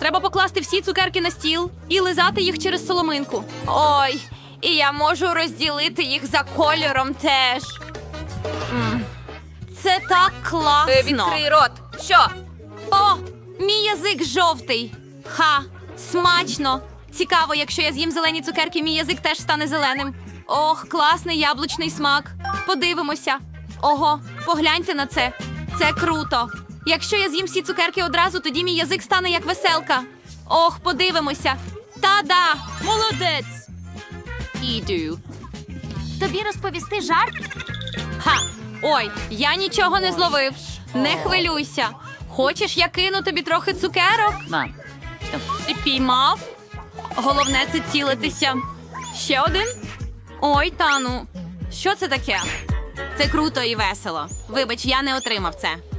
Треба покласти всі цукерки на стіл і лизати їх через соломинку. Ой, і я можу розділити їх за кольором теж. М, Це так класно. Е, Відкрий рот. Що? О, мій язик жовтий. Ха, смачно. Цікаво, якщо я з'їм зелені цукерки, мій язик теж стане зеленим. Ох, класний яблучний смак. Подивимося. Ого, погляньте на це. Це круто. Якщо я з'їм всі цукерки одразу, тоді мій язик стане як веселка. Ох, подивимося. Та-да! Молодець! Іду. Тобі розповісти жарт? Ха! Ой, я нічого не зловив. Не хвилюйся. Хочеш, я кину тобі трохи цукерок? Ти піймав? Головне це цілитися. Ще один? Ой, Тану. Що це таке? Це круто і весело. Вибач, я не отримав це.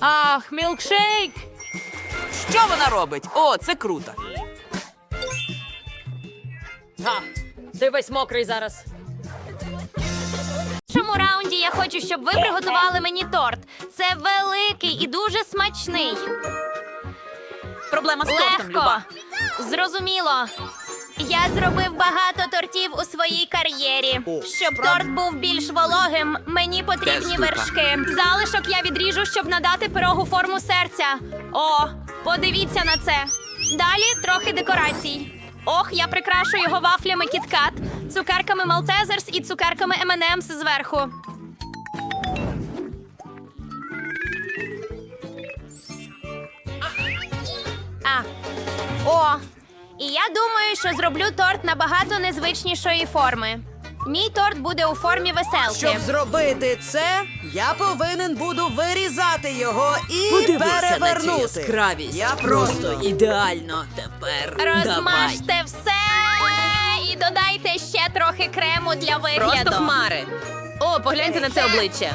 Ах, мілкшейк. Що вона робить? О, це круто. Га, ти весь мокрий зараз. В цьому раунді я хочу, щоб ви приготували мені торт. Це великий і дуже смачний. Проблема з тортом, Легко. Зрозуміло. Я зробив багато тортів у своїй кар'єрі. Щоб торт був більш вологим, мені потрібні вершки. Залишок я відріжу, щоб надати пирогу форму серця. О, подивіться на це. Далі трохи декорацій. Ох, я прикрашу його вафлями кіткат, цукерками Малтезерс і цукерками M&M's зверху. А. О, і я думаю, що зроблю торт набагато незвичнішої форми. Мій торт буде у формі веселки. Щоб зробити це, я повинен буду вирізати його і перевернути. яскравість. Я просто ідеально тепер. Розмажте все і додайте ще трохи крему для вигляду. Просто хмари. О, погляньте на це обличчя.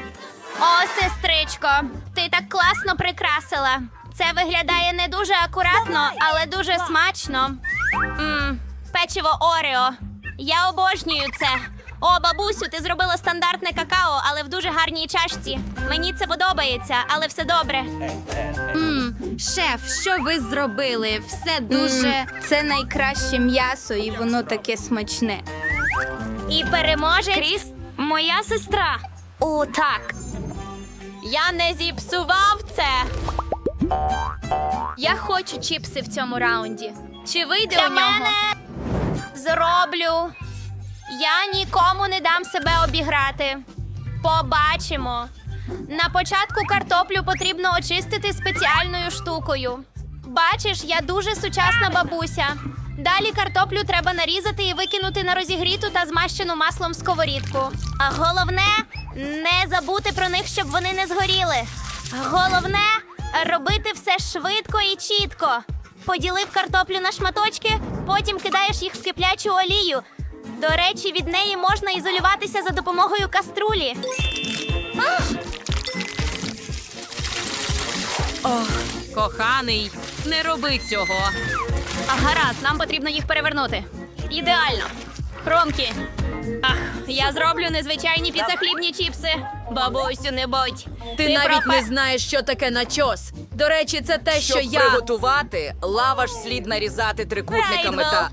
О, сестричко, ти так класно прикрасила. Це виглядає не дуже акуратно, але дуже смачно. Мм, печиво Орео. Я обожнюю це. О, бабусю, ти зробила стандартне какао, але в дуже гарній чашці. Мені це подобається, але все добре. Шеф, що ви зробили? Все дуже. Це найкраще м'ясо, і воно таке смачне. І переможе Кріс, моя сестра. О, так. Я не зіпсував це. Я хочу чіпси в цьому раунді. Чи вийде Для у нього? мене зроблю. Я нікому не дам себе обіграти. Побачимо. На початку картоплю потрібно очистити спеціальною штукою. Бачиш, я дуже сучасна бабуся. Далі картоплю треба нарізати і викинути на розігріту та змащену маслом сковорідку. А головне не забути про них, щоб вони не згоріли. Головне робити все швидко і чітко. Поділив картоплю на шматочки, потім кидаєш їх в киплячу олію. До речі, від неї можна ізолюватися за допомогою каструлі. Коханий, не роби цього. А гаразд, нам потрібно їх перевернути. Ідеально. Хромкі. Ах, я зроблю незвичайні піцахлібні чіпси. Бабусю, не будь. Ти, навіть пропа- не знаєш, що таке начос. До речі, це те, що Щоб я. приготувати, лаваш слід нарізати трикутниками та.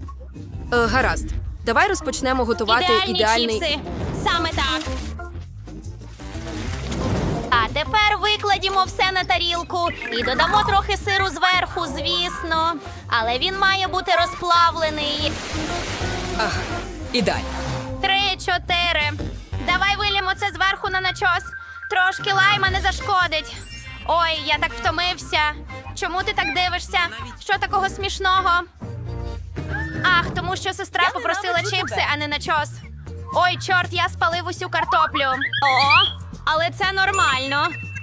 Е, гаразд. Давай розпочнемо готувати Ідеальні ідеальний. чіпси. Саме так. А тепер викладімо все на тарілку і додамо трохи сиру зверху, звісно. Але він має бути розплавлений. Ах, Ідеально. Три, чотири. Давай вилімо це зверху на начос. Трошки лайма не зашкодить. Ой, я так втомився. Чому ти так дивишся? Що такого смішного? Ах, тому що сестра попросила чипси, а не начос. Ой, чорт, я спалив усю картоплю. О, але це нормально.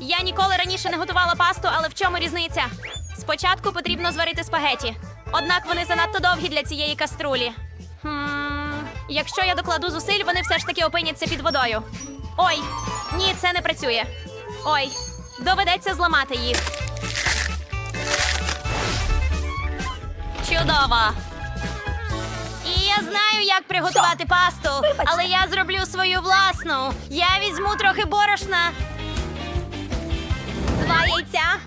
Я ніколи раніше не готувала пасту, але в чому різниця? Спочатку потрібно зварити спагеті. Однак вони занадто довгі для цієї каструлі. Хм, якщо я докладу зусиль, вони все ж таки опиняться під водою. Ой, ні, це не працює. Ой, доведеться зламати їх. Чудово. І я знаю, як приготувати пасту, але я зроблю свою власну. Я візьму трохи борошна. Два.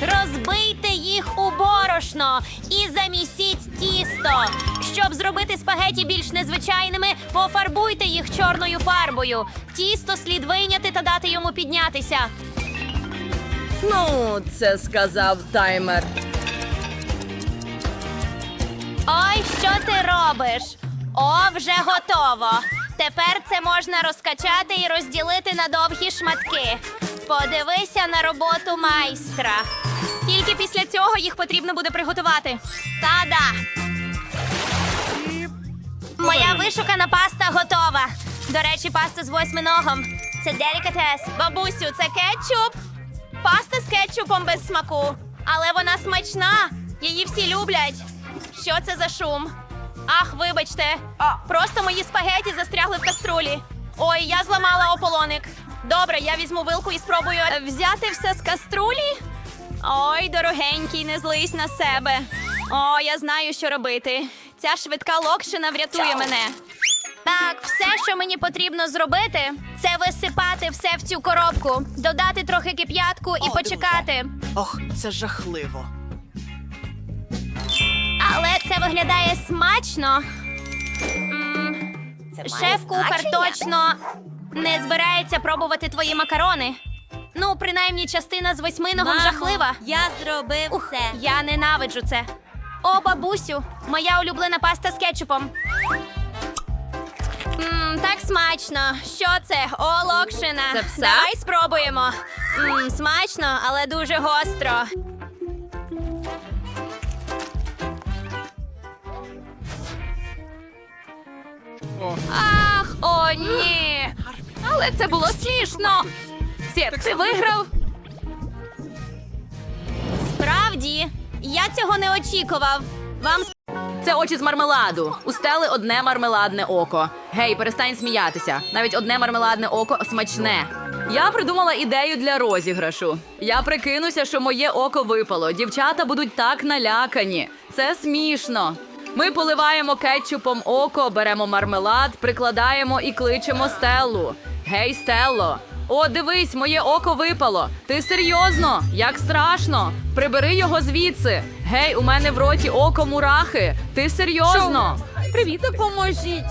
Розбийте їх у борошно і замісіть тісто. Щоб зробити спагеті більш незвичайними, пофарбуйте їх чорною фарбою. Тісто слід вийняти та дати йому піднятися. Ну, це сказав таймер. Ой, що ти робиш? О, вже готово. Тепер це можна розкачати і розділити на довгі шматки. Подивися на роботу майстра. Тільки після цього їх потрібно буде приготувати. Та-да! Моя вишукана паста готова. До речі, паста з восьминогом. Це делікатес. Бабусю, це кетчуп. Паста з кетчупом без смаку. Але вона смачна. Її всі люблять. Що це за шум? Ах, вибачте. Просто мої спагеті застрягли в каструлі. Ой, я зламала ополоник. Добре, я візьму вилку і спробую е, взяти все з каструлі. Ой, дорогенький, не злись на себе. О, я знаю, що робити. Ця швидка локшина врятує мене. Так, все, що мені потрібно зробити, це висипати все в цю коробку, додати трохи кип'ятку і почекати. Ох, це жахливо. Але це виглядає смачно. М, Шеф-кухар точно не збирається пробувати твої макарони. Ну, принаймні, частина з восьминогом жахлива. Я зробив Ух, я ненавиджу це. О, бабусю, моя улюблена паста з кетчупом. Мм, так смачно. Що це? О, локшина. Це все? Давай спробуємо. Мм, смачно, але дуже гостро. Ах, о, ні. Але це було смішно. Сєр, ти виграв? Справді, я цього не очікував. Вам Це очі з мармеладу. У стели одне мармеладне око. Гей, перестань сміятися. Навіть одне мармеладне око смачне. Я придумала ідею для розіграшу. Я прикинуся, що моє око випало. Дівчата будуть так налякані. Це смішно. Ми поливаємо кетчупом око, беремо мармелад, прикладаємо і кличемо Стеллу. Гей, Стелло! О, дивись, моє око випало. Ти серйозно? Як страшно? Прибери його звідси. Гей, у мене в роті око мурахи. Ти серйозно? Привіт, допоможіть.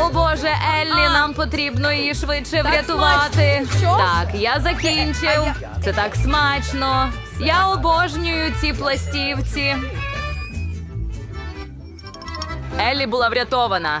О Боже, Еллі, нам потрібно її швидше врятувати. Так, я закінчив. Це так смачно. Я обожнюю ці пластівці. Еллі була врятована.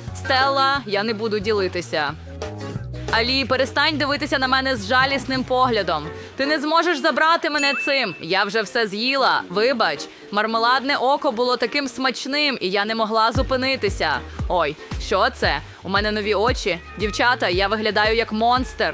Стелла, я не буду ділитися. Алі, перестань дивитися на мене з жалісним поглядом. Ти не зможеш забрати мене цим. Я вже все з'їла. Вибач, мармеладне око було таким смачним, і я не могла зупинитися. Ой, що це? У мене нові очі. Дівчата, я виглядаю як монстр.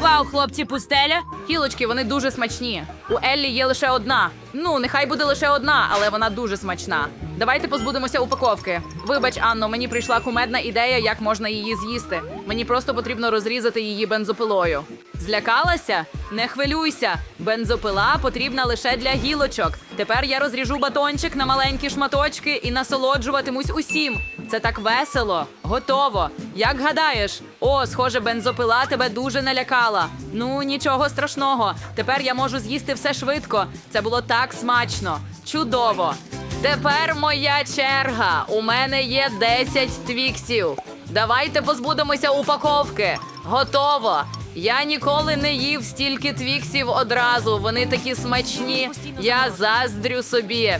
Вау, хлопці, пустеля. Гілочки, вони дуже смачні. У Еллі є лише одна. Ну, нехай буде лише одна, але вона дуже смачна. Давайте позбудемося упаковки. Вибач, Анно, мені прийшла кумедна ідея, як можна її з'їсти. Мені просто потрібно розрізати її бензопилою. Злякалася? Не хвилюйся. Бензопила потрібна лише для гілочок. Тепер я розріжу батончик на маленькі шматочки і насолоджуватимусь усім. Це так весело. Готово. Як гадаєш? О, схоже, бензопила тебе дуже налякала. Ну, нічого страшного. Тепер я можу з'їсти все швидко. Це було так смачно. Чудово. Тепер моя черга. У мене є 10 твіксів. Давайте позбудемося упаковки. Готово. Я ніколи не їв стільки твіксів одразу. Вони такі смачні. Я заздрю собі.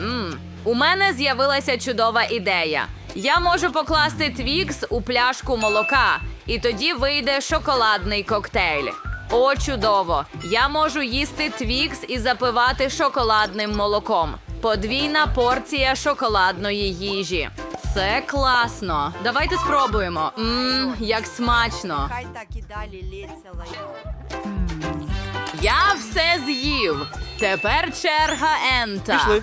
М, У мене з'явилася чудова ідея. Я можу покласти твікс у пляшку молока, і тоді вийде шоколадний коктейль. О, чудово! Я можу їсти твікс і запивати шоколадним молоком. Подвійна порція шоколадної їжі. Це класно. Давайте спробуємо. Мм, як смачно. Хай так і далі лється Я все з'їв. Тепер черга Ента. Пішли.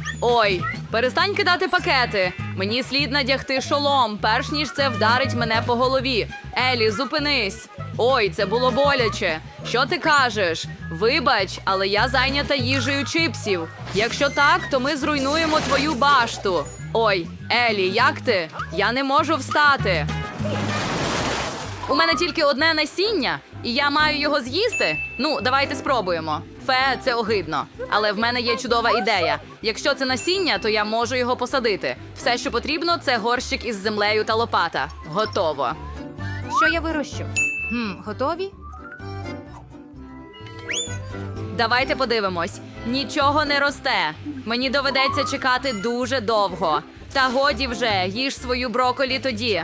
Ой, перестань кидати пакети. Мені слід надягти шолом, перш ніж це вдарить мене по голові. Елі, зупинись. Ой, це було боляче. Що ти кажеш? Вибач, але я зайнята їжею чипсів. Якщо так, то ми зруйнуємо твою башту. Ой, Елі, як ти? Я не можу встати. У мене тільки одне насіння, і я маю його з'їсти. Ну, давайте спробуємо. Фе, це огидно. Але в мене є чудова ідея. Якщо це насіння, то я можу його посадити. Все, що потрібно, це горщик із землею та лопата. Готово. Що я вирощу? Хм, готові? Давайте подивимось. Нічого не росте. Мені доведеться чекати дуже довго. Та годі вже, їж свою броколі тоді.